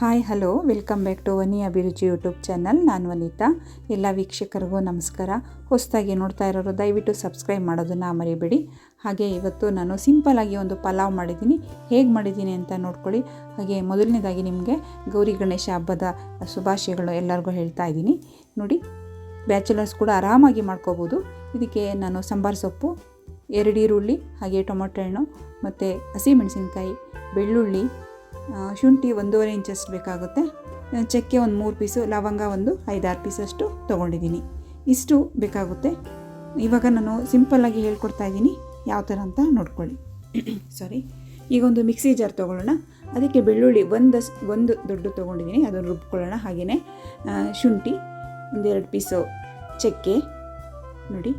Hi, hello, welcome back to Vani Abhiruchi YouTube channel. ನಾನು ವನಿತಾ. ಎಲ್ಲ ವೀಕ್ಷಕರಿಗೂ ನಮಸ್ಕಾರ. ಹೊಸದಾಗಿ ನೋಡ್ತಾ ಇರೋರು, ದಯವಿಟ್ಟು ಸಬ್ಸ್ಕ್ರೈಬ್ ಮಾಡೋದನ್ನು ಮರಿಬೇಡಿ. ಹಾಗೆ ಇವತ್ತು ನಾನು ಸಿಂಪಲಾಗಿ ಒಂದು ಪಲಾವ್ ಮಾಡಿದ್ದೀನಿ. ಹೇಗೆ ಮಾಡಿದ್ದೀನಿ ಅಂತ ನೋಡ್ಕೊಳ್ಳಿ. ಹಾಗೆ ಮೊದಲನೇದಾಗಿ ನಿಮಗೆ ಗೌರಿ ಗಣೇಶ ಹಬ್ಬದ ಶುಭಾಶಯಗಳು ಎಲ್ಲರಿಗೂ ಹೇಳ್ತಾ ಇದ್ದೀನಿ. ನೋಡಿ, ಬ್ಯಾಚುಲರ್ಸ್ ಕೂಡ ಆರಾಮಾಗಿ ಮಾಡ್ಕೋಬೋದು. ಇದಕ್ಕೆ ನಾನು ಸಾಂಬಾರ್ ಸೊಪ್ಪು, ಎರಡು ಈರುಳ್ಳಿ, ಹಾಗೆ ಟೊಮೊಟೊ ಹಣ್ಣು, ಮತ್ತು ಹಸಿಮೆಣಸಿನ್ಕಾಯಿ, ಬೆಳ್ಳುಳ್ಳಿ ಶುಂಠಿ ಒಂದೂವರೆ ಇಂಚಷ್ಟು ಬೇಕಾಗುತ್ತೆ. ಚಕ್ಕೆ ಒಂದು ಮೂರು ಪೀಸು, ಲವಂಗ ಒಂದು ಐದಾರು ಪೀಸಷ್ಟು ತೊಗೊಂಡಿದ್ದೀನಿ. ಇಷ್ಟು ಬೇಕಾಗುತ್ತೆ. ಇವಾಗ ನಾನು ಸಿಂಪಲ್ಲಾಗಿ ಹೇಳ್ಕೊಡ್ತಾ ಇದ್ದೀನಿ. ಯಾವ ಥರ ಅಂತ ನೋಡ್ಕೊಳ್ಳಿ. ಸಾರಿ ಈಗ ಒಂದು ಮಿಕ್ಸಿ ಜಾರ್ ತೊಗೊಳ್ಳೋಣ. ಅದಕ್ಕೆ ಬೆಳ್ಳುಳ್ಳಿ ಒಂದು ಒಂದು ದೊಡ್ಡ ತೊಗೊಂಡಿದ್ದೀನಿ. ಅದನ್ನು ರುಬ್ಕೊಳ್ಳೋಣ. ಹಾಗೆಯೇ ಶುಂಠಿ, ಒಂದೆರಡು ಪೀಸು ಚಕ್ಕೆ, ನೋಡಿ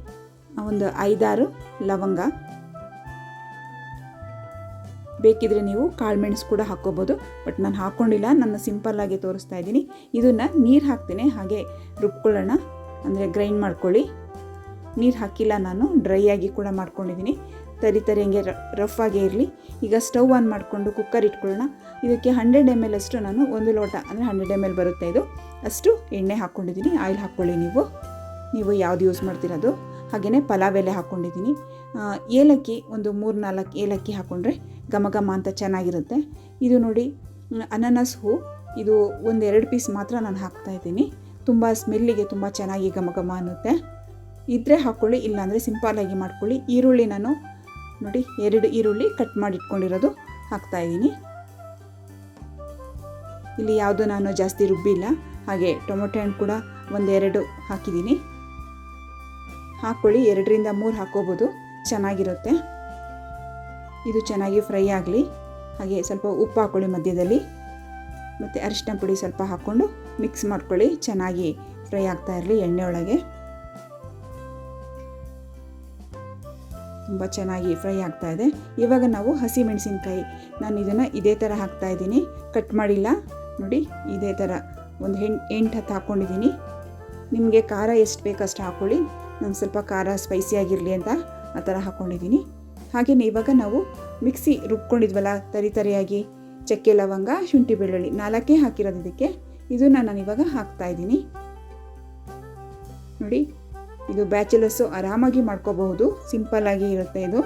ಒಂದು ಐದಾರು ಲವಂಗ ಬೇಕಿದ್ರೆ ನೀವು ಕಾಳುಮೆಣಸು ಕೂಡ ಹಾಕ್ಕೋಬೋದು. ಬಟ್ ನಾನು ಹಾಕ್ಕೊಂಡಿಲ್ಲ ನನ್ನ ಸಿಂಪಲ್ಲಾಗಿ ತೋರಿಸ್ತಾ ಇದ್ದೀನಿ. ಇದನ್ನು ನೀರು ಹಾಕ್ತೀನಿ, ಹಾಗೆ ರುಬ್ಕೊಳ್ಳೋಣ. ಅಂದರೆ ಗ್ರೈಂಡ್ ಮಾಡ್ಕೊಳ್ಳಿ. ನೀರು ಹಾಕಿಲ್ಲ ನಾನು, ಡ್ರೈ ಆಗಿ ಕೂಡ ಮಾಡ್ಕೊಂಡಿದ್ದೀನಿ. ತರಿ ತರಿ ಹಂಗೆ ರಫ್ ಆಗೇ ಇರಲಿ. ಈಗ ಸ್ಟವ್ ಆನ್ ಮಾಡಿಕೊಂಡು ಕುಕ್ಕರ್ ಇಟ್ಕೊಳ್ಳೋಣ. ಇದಕ್ಕೆ ಹಂಡ್ರೆಡ್ ಎಂ ಎಲ್ ಅಷ್ಟು ನಾನು ಒಂದು ಲೋಟ, ಅಂದರೆ ಹಂಡ್ರೆಡ್ ಎಂ ಎಲ್ ಬರುತ್ತೆ ಇದು. ಅಷ್ಟು ಎಣ್ಣೆ ಹಾಕ್ಕೊಂಡಿದ್ದೀನಿ, ಆಯಿಲ್ ಹಾಕ್ಕೊಳ್ಳಿ ನೀವು. ನೀವು ಯಾವ್ದು ಯೂಸ್ ಮಾಡ್ತಿರೋದು ಹಾಗೆಯೇ ಪಲಾವ್ ಎಲೆ ಹಾಕ್ಕೊಂಡಿದ್ದೀನಿ ಏಲಕ್ಕಿ, ಒಂದು ಮೂರು ನಾಲ್ಕು ಏಲಕ್ಕಿ ಹಾಕ್ಕೊಂಡ್ರೆ ಘಮ ಘಮ ಅಂತ ಚೆನ್ನಾಗಿರುತ್ತೆ. ಇದು ನೋಡಿ ಅನಾನಸ್ ಹೂ. ಇದು ಒಂದೆರಡು ಪೀಸ್ ಮಾತ್ರ ನಾನು ಹಾಕ್ತಾ ಇದ್ದೀನಿ. ತುಂಬ ಸ್ಮೆಲ್ಲಿಗೆ ತುಂಬ ಚೆನ್ನಾಗಿ ಘಮ ಘಮ ಅನ್ನುತ್ತೆ. ಇದ್ದರೆ ಹಾಕ್ಕೊಳ್ಳಿ ಇಲ್ಲಾಂದರೆ ಸಿಂಪಲಾಗಿ ಮಾಡ್ಕೊಳ್ಳಿ. ಈರುಳ್ಳಿ ನಾನು ನೋಡಿ, ಎರಡು ಈರುಳ್ಳಿ ಕಟ್ ಮಾಡಿ ಇಟ್ಕೊಂಡಿರೋದು ಹಾಕ್ತಾ ಇದ್ದೀನಿ. ಇಲ್ಲಿ ಯಾವುದು ನಾನು ಜಾಸ್ತಿ ರುಬ್ಬಿಲ್ಲ. ಹಾಗೆ ಟೊಮೊಟೊ ಹಣ್ಣು ಕೂಡ ಒಂದೆರಡು ಹಾಕಿದ್ದೀನಿ. ಹಾಕ್ಕೊಳ್ಳಿ ಎರಡರಿಂದ ಮೂರು ಹಾಕ್ಕೋಬೋದು. ಚೆನ್ನಾಗಿರುತ್ತೆ. ಇದು ಚೆನ್ನಾಗಿ ಫ್ರೈ ಆಗಲಿ. ಹಾಗೆ ಸ್ವಲ್ಪ ಉಪ್ಪು ಹಾಕ್ಕೊಳ್ಳಿ ಮಧ್ಯದಲ್ಲಿ. ಮತ್ತು ಅರಿಶಿನ ಪುಡಿ ಸ್ವಲ್ಪ ಹಾಕ್ಕೊಂಡು ಮಿಕ್ಸ್ ಮಾಡ್ಕೊಳ್ಳಿ. ಚೆನ್ನಾಗಿ ಫ್ರೈ ಆಗ್ತಾ ಇರಲಿ ಎಣ್ಣೆ ಒಳಗೆ. ತುಂಬ ಚೆನ್ನಾಗಿ ಫ್ರೈ ಆಗ್ತಾ ಇದೆ. ಇವಾಗ ನಾವು ಹಸಿ ಮೆಣಸಿನ್ಕಾಯಿ ನಾನು ಇದನ್ನು ಇದೇ ಥರ ಹಾಕ್ತಾ ಇದ್ದೀನಿ. ಕಟ್ ಮಾಡಿಲ್ಲ. ನೋಡಿ, ಇದೇ ಥರ ಒಂದು ಹೆಣ್ ಎಂಟು ಹತ್ತು ಹಾಕ್ಕೊಂಡಿದ್ದೀನಿ ನಿಮಗೆ ಖಾರ ಎಷ್ಟು ಬೇಕು ಅಷ್ಟು ಹಾಕ್ಕೊಳ್ಳಿ ನಾನು ಸ್ವಲ್ಪ ಖಾರ ಸ್ಪೈಸಿ ಆಗಿರಲಿ ಅಂತ ಆ ಥರ ಹಾಕ್ಕೊಂಡಿದ್ದೀನಿ ಹಾಗೆಯೇ ಇವಾಗ ನಾವು ಮಿಕ್ಸಿ ರುಬ್ಕೊಂಡಿದ್ವಲ್ಲ, ತರಿ ತರಿಯಾಗಿ ಚಕ್ಕೆ, ಲವಂಗ, ಶುಂಠಿ, ಬೆಳ್ಳುಳ್ಳಿ ನಾಲ್ಕೇ ಹಾಕಿರೋದು ಇದಕ್ಕೆ. ಇದನ್ನು ನಾನು ಇವಾಗ ಹಾಕ್ತಾ ಇದ್ದೀನಿ. ನೋಡಿ, ಇದು ಬ್ಯಾಚುಲರ್ಸು ಆರಾಮಾಗಿ ಮಾಡ್ಕೋಬಹುದು. ಸಿಂಪಲ್ಲಾಗಿ ಇರುತ್ತೆ ಇದು.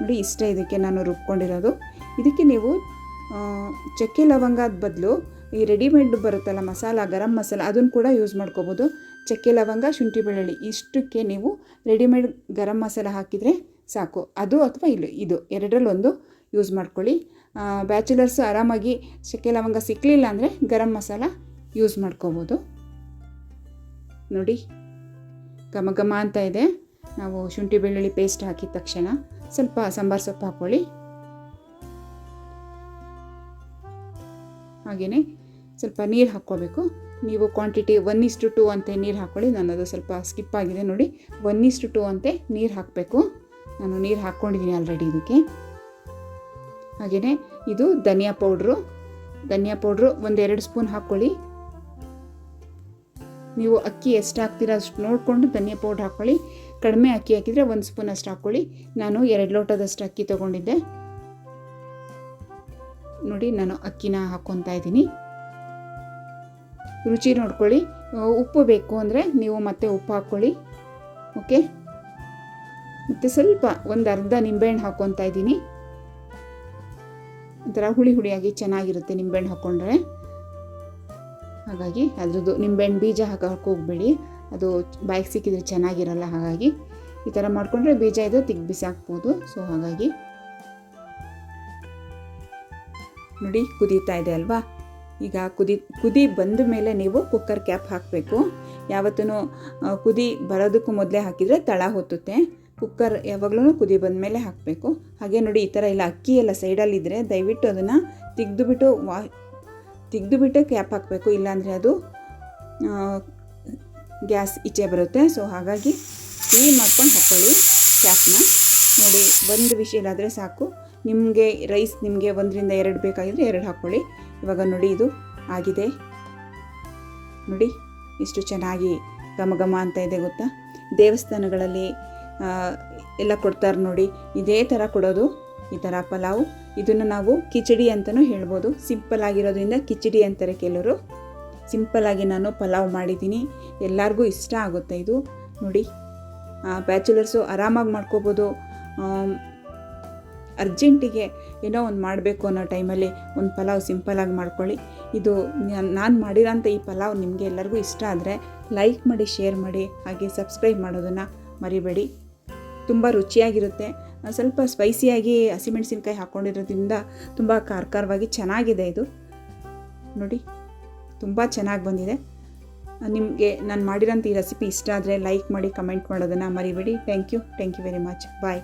ನೋಡಿ, ಇಷ್ಟ ಇದಕ್ಕೆ ನಾನು ರುಬ್ಕೊಂಡಿರೋದು. ಇದಕ್ಕೆ ನೀವು ಚಕ್ಕೆ, ಲವಂಗದ ಬದಲು ಈ ರೆಡಿಮೇಡ್ ಬರುತ್ತಲ್ಲ ಮಸಾಲ, ಗರಂ ಮಸಾಲ ಅದನ್ನು ಕೂಡ ಯೂಸ್ ಮಾಡ್ಕೋಬೋದು ಚಕ್ಕೆ ಲವಂಗ, ಶುಂಠಿ ಬೆಳ್ಳುಳ್ಳಿ, ಇಷ್ಟಕ್ಕೆ ನೀವು ರೆಡಿಮೇಡ್ ಗರಂ ಮಸಾಲ ಹಾಕಿದರೆ ಸಾಕು. ಅದು ಅಥವಾ ಇಲ್ಲಿ, ಇದು ಎರಡರಲ್ಲೊಂದು ಯೂಸ್ ಮಾಡ್ಕೊಳ್ಳಿ. ಬ್ಯಾಚುಲರ್ಸ್ ಆರಾಮಾಗಿ ಚಕ್ಕೆ ಲವಂಗ ಸಿಕ್ಕಲಿಲ್ಲ ಅಂದರೆ ಗರಂ ಮಸಾಲ ಯೂಸ್ ಮಾಡ್ಕೋಬೋದು. ನೋಡಿ, ಘಮ ಘಮ ಅಂತ ಇದೆ. ನಾವು ಶುಂಠಿ ಬೆಳ್ಳುಳ್ಳಿ ಪೇಸ್ಟ್ ಹಾಕಿದ ತಕ್ಷಣ ಸ್ವಲ್ಪ ಸಾಂಬಾರು ಸೊಪ್ಪು ಹಾಕ್ಕೊಳ್ಳಿ. ಹಾಗೆಯೇ ಸ್ವಲ್ಪ ನೀರು ಹಾಕ್ಕೋಬೇಕು. ನೀವು ಕ್ವಾಂಟಿಟಿ ಒನ್ ಇಸ್ಟು ಟು ಅಂತೆ ನೀರು ಹಾಕ್ಕೊಳ್ಳಿ ನಾನು ಅದು ಸ್ವಲ್ಪ ಸ್ಕಿಪ್ ಆಗಿದೆ ನೋಡಿ. ಒನ್ ಇಸ್ಟು ಟು ಅಂತೆ ನೀರು ಹಾಕಬೇಕು. ನಾನು ನೀರು ಹಾಕ್ಕೊಂಡಿದ್ದೀನಿ ಆಲ್ರೆಡಿ ಇದಕ್ಕೆ. ಹಾಗೆಯೇ ಇದು ಧನಿಯಾ ಪೌಡ್ರು ಧನಿಯಾ ಪೌಡ್ರು ಒಂದೆರಡು ಸ್ಪೂನ್ ಹಾಕ್ಕೊಳ್ಳಿ ನೀವು ಅಕ್ಕಿ ಎಷ್ಟು ಹಾಕ್ತೀರ ಅಷ್ಟು ನೋಡಿಕೊಂಡು ಧನಿಯಾ ಪೌಡ್ರ್ ಹಾಕ್ಕೊಳ್ಳಿ ಕಡಿಮೆ ಅಕ್ಕಿ ಹಾಕಿದರೆ ಒಂದು ಸ್ಪೂನ್ ಅಷ್ಟು ಹಾಕ್ಕೊಳ್ಳಿ ನಾನು ಎರಡು ಲೋಟದಷ್ಟು ಅಕ್ಕಿ ತೊಗೊಂಡಿದ್ದೆ. ನೋಡಿ, ನಾನು ಅಕ್ಕಿನ ಹಾಕ್ಕೊತಾ ಇದ್ದೀನಿ ರುಚಿ ನೋಡ್ಕೊಳ್ಳಿ. ಉಪ್ಪು ಬೇಕು ಅಂದರೆ ನೀವು ಮತ್ತೆ ಉಪ್ಪು ಹಾಕ್ಕೊಳ್ಳಿ. ಓಕೆ? ಮತ್ತು ಸ್ವಲ್ಪ ಒಂದು ಅರ್ಧ ನಿಂಬೆಹಣ್ಣು ಹಾಕ್ಕೊತಾ ಇದ್ದೀನಿ. ಒಂಥರ ಹುಳಿ ಹುಳಿಯಾಗಿ ಚೆನ್ನಾಗಿರುತ್ತೆ ನಿಂಬೆಹಣ್ಣು ಹಾಕ್ಕೊಂಡ್ರೆ ಹಾಗಾಗಿ ಅದ್ರದ್ದು ನಿಂಬೆಹಣ್ಣು ಬೀಜ ಹಾಕಕ್ಕೆ ಹೋಗ್ಬೇಡಿ ಅದು ಬಾಯಿಗೆ ಸಿಕ್ಕಿದ್ರೆ ಚೆನ್ನಾಗಿರಲ್ಲ, ಹಾಗಾಗಿ ಈ ಥರ ಮಾಡಿಕೊಂಡ್ರೆ ಬೀಜ ಇದು ತಿಗ್ ಬಿಸಾಕ್ಬೋದು. ಸೊ, ಹಾಗಾಗಿ ನೋಡಿ ಕುದೀತಾ ಇದೆ ಅಲ್ವಾ? ಈಗ ಕುದಿ ಕುದಿ ಬಂದ ಮೇಲೆ ನೀವು ಕುಕ್ಕರ್ ಕ್ಯಾಪ್ ಹಾಕಬೇಕು. ಯಾವತ್ತೂ ಕುದಿ ಬರೋದಕ್ಕೂ ಮೊದಲೇ ಹಾಕಿದರೆ ತಳ ಹೊತ್ತುತ್ತೆ. ಕುಕ್ಕರ್ ಯಾವಾಗಲೂ ಕುದಿ ಬಂದ ಮೇಲೆ ಹಾಕಬೇಕು. ಹಾಗೆ ನೋಡಿ, ಈ ಥರ ಎಲ್ಲ ಅಕ್ಕಿ ಎಲ್ಲ ಸೈಡಲ್ಲಿದ್ದರೆ ದಯವಿಟ್ಟು ಅದನ್ನು ತೆಗೆದುಬಿಟ್ಟು ವಾ, ತೆಗೆದುಬಿಟ್ಟು ಕ್ಯಾಪ್ ಹಾಕಬೇಕು. ಇಲ್ಲಾಂದರೆ ಅದು ಗ್ಯಾಸ್ ಈಚೆ ಬರುತ್ತೆ. ಸೊ ಹಾಗಾಗಿ ಕ್ಲೀನ್ ಮಾಡ್ಕೊಂಡು ಹಾಕ್ಕೊಳ್ಳಿ ಕ್ಯಾಪ್ನ ನೋಡಿ ಒಂದು ವಿಷಯಲಾದರೆ ಸಾಕು. ನಿಮಗೆ ರೈಸ್ ನಿಮಗೆ ಒಂದರಿಂದ ಎರಡು ಬೇಕಾಗಿದ್ರೆ ಎರಡು ಹಾಕ್ಕೊಳ್ಳಿ ಇವಾಗ ನೋಡಿ ಇದು ಆಗಿದೆ. ನೋಡಿ ಇಷ್ಟು ಚೆನ್ನಾಗಿ ಘಮ ಘಮ ಅಂತ ಇದೆ ಗೊತ್ತಾ? ದೇವಸ್ಥಾನಗಳಲ್ಲಿ ಎಲ್ಲ ಕೊಡ್ತಾರೆ ನೋಡಿ. ಇದೇ ಥರ ಕೊಡೋದು, ಈ ಥರ ಪಲಾವು. ಇದನ್ನು ನಾವು ಕಿಚಡಿ ಅಂತಲೂ ಹೇಳ್ಬೋದು. ಸಿಂಪಲ್ ಆಗಿರೋದ್ರಿಂದ ಕಿಚಡಿ ಅಂತಾರೆ ಕೆಲವರು. ಸಿಂಪಲ್ಲಾಗಿ ನಾನು ಪಲಾವ್ ಮಾಡಿದ್ದೀನಿ. ಎಲ್ಲರಿಗೂ ಇಷ್ಟ ಆಗುತ್ತೆ ಇದು. ನೋಡಿ ಬ್ಯಾಚುಲರ್ಸು ಆರಾಮಾಗಿ ಮಾಡ್ಕೋಬೋದು. ಅರ್ಜೆಂಟಿಗೆ ಏನೋ ಒಂದು ಮಾಡಬೇಕು ಅನ್ನೋ ಟೈಮಲ್ಲಿ ಒಂದು ಪಲಾವ್ ಸಿಂಪಲಾಗಿ ಮಾಡ್ಕೊಳ್ಳಿ. ಇದು ನಾನು ಮಾಡಿರೋಂಥ ಈ ಪಲಾವ್ ನಿಮಗೆ ಎಲ್ಲರಿಗೂ ಇಷ್ಟ ಆದರೆ ಲೈಕ್ ಮಾಡಿ, ಶೇರ್ ಮಾಡಿ, ಹಾಗೆ ಸಬ್ಸ್ಕ್ರೈಬ್ ಮಾಡೋದನ್ನು ಮರಿಬೇಡಿ. ತುಂಬ ರುಚಿಯಾಗಿರುತ್ತೆ. ಸ್ವಲ್ಪ ಸ್ಪೈಸಿಯಾಗಿ ಹಸಿಮೆಣಸಿನ್ಕಾಯಿ ಹಾಕ್ಕೊಂಡಿರೋದ್ರಿಂದ ತುಂಬ ಖಾರ ಖಾರವಾಗಿ ಚೆನ್ನಾಗಿದೆ ಇದು. ನೋಡಿ, ತುಂಬ ಚೆನ್ನಾಗಿ ಬಂದಿದೆ. ನಿಮಗೆ ನಾನು ಮಾಡಿರೋಂಥ ಈ ರೆಸಿಪಿ ಇಷ್ಟ ಆದರೆ ಲೈಕ್ ಮಾಡಿ, ಕಮೆಂಟ್ ಮಾಡೋದನ್ನು ಮರಿಬೇಡಿ. Thank you. Thank you very much. Bye.